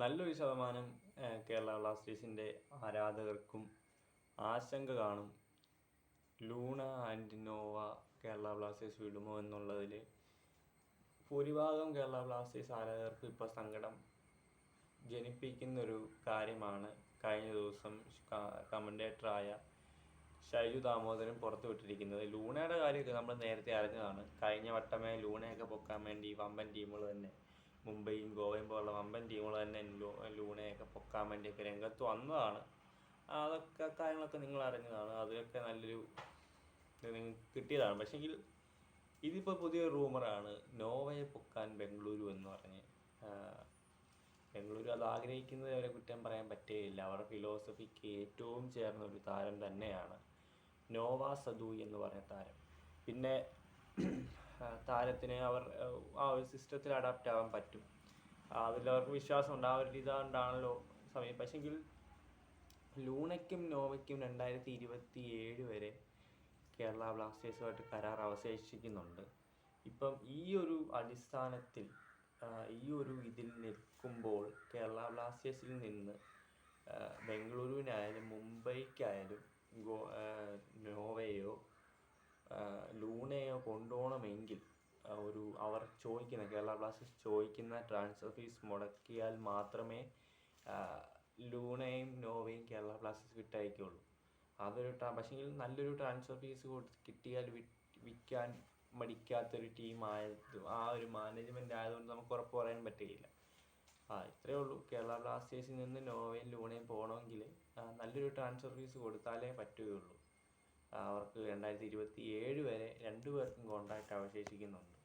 നല്ലൊരു ശതമാനം കേരള ബ്ലാസ്റ്റേഴ്സിന്റെ ആരാധകർക്കും ആശങ്ക കാണും. Luna and Noah Kerala Blasters വിടുമോ എന്നുള്ളതിൽ ഭൂരിഭാഗം കേരള ബ്ലാസ്റ്റേഴ്സ് ആരാധകർക്ക് ഇപ്പോൾ സങ്കടം ജനിപ്പിക്കുന്നൊരു കാര്യമാണ്. കഴിഞ്ഞ ദിവസം കമന്റേറ്ററായ ഷൈജു ദാമോദരൻ പുറത്തുവിട്ടിരിക്കുന്നത് ലൂണയുടെ കാര്യമൊക്കെ നമ്മൾ നേരത്തെ അറിഞ്ഞതാണ്. കഴിഞ്ഞ വട്ടമേ ലൂണയൊക്കെ പൊക്കാൻ വേണ്ടി വമ്പൻ ടീമുകൾ തന്നെ മുംബൈയും ഗോവയും പോലുള്ള വമ്പൻ ടീമുകൾ തന്നെ ലൂണയൊക്കെ പൊക്കാൻ വേണ്ടിയൊക്കെ രംഗത്ത് വന്നതാണ്. അതൊക്കെ കാര്യങ്ങളൊക്കെ നിങ്ങൾ അറിഞ്ഞതാണ്. അതൊക്കെ നല്ലൊരു നിങ്ങൾക്ക് കിട്ടിയതാണ്. പക്ഷേങ്കിൽ ഇതിപ്പോൾ പുതിയ റൂമറാണ് നോവയെ പൊക്കാൻ ബംഗളൂരു എന്ന് പറഞ്ഞ്. ബംഗളൂരു അത് ആഗ്രഹിക്കുന്നത് അവരെ കുറ്റം പറയാൻ പറ്റുകയില്ല അവരുടെ ഫിലോസഫിക്ക് ഏറ്റവും ചേർന്ന ഒരു താരം തന്നെയാണ് നോവ സദു എന്ന് പറഞ്ഞ താരം. പിന്നെ താരത്തിന് അവർ ആ, ഒരു സിസ്റ്റത്തിൽ അഡാപ്റ്റ് ആവാൻ പറ്റും. അതിൽ അവർക്ക് വിശ്വാസമുണ്ട്. ആ ഒരു ഇതാണ്ടാണല്ലോ സമയം. പക്ഷെങ്കിൽ ലൂണയ്ക്കും നോവയ്ക്കും രണ്ടായിരത്തി ഇരുപത്തി ഏഴ് വരെ കേരള ബ്ലാസ്റ്റേഴ്സുമായിട്ട് കരാർ അവശേഷിക്കുന്നുണ്ട്. ഇപ്പം ഈ ഒരു അടിസ്ഥാനത്തിൽ ഈ ഒരു ഇതിൽ നിൽക്കുമ്പോൾ കേരള ബ്ലാസ്റ്റേഴ്സിൽ നിന്ന് ബംഗളൂരുവിനായാലും മുംബൈക്കായാലും ഗോ നോവയോ ലൂണയോ കൊണ്ടുപോകണമെങ്കിൽ ഒരു അവർ ചോദിക്കുന്ന കേരള ബ്ലാസ്റ്റേഴ്സ് ചോദിക്കുന്ന ട്രാൻസ്ഫർ ഫീസ് മുടക്കിയാൽ മാത്രമേ ലൂണയും നോവയും കേരള ബ്ലാസ്റ്റേഴ്സ് വിട്ടയക്കുള്ളൂ അതൊരു പക്ഷേങ്കിൽ നല്ലൊരു ട്രാൻസ്ഫർ ഫീസ് കിട്ടിയാൽ വിൽക്കാൻ മടിക്കാത്തൊരു ടീമായത് ആ ഒരു മാനേജ്മെന്റ് ആയതുകൊണ്ട് നമുക്ക് ഉറപ്പ് പറയാൻ പറ്റുകയില്ല. ആ ഇത്രയേ ഉള്ളൂ. കേരള ബ്ലാസ്റ്റേഴ്സിൽ നിന്ന് നോവയും ലൂണയും പോകണമെങ്കിൽ നല്ലൊരു ട്രാൻസ്ഫർ ഫീസ് കൊടുത്താലേ പറ്റുകയുള്ളൂ. അവർക്ക് രണ്ടായിരത്തി ഇരുപത്തി ഏഴ് വരെ രണ്ടു പേർക്കും കോൺട്രാക്റ്റ് അവശേഷിക്കുന്നുണ്ട്.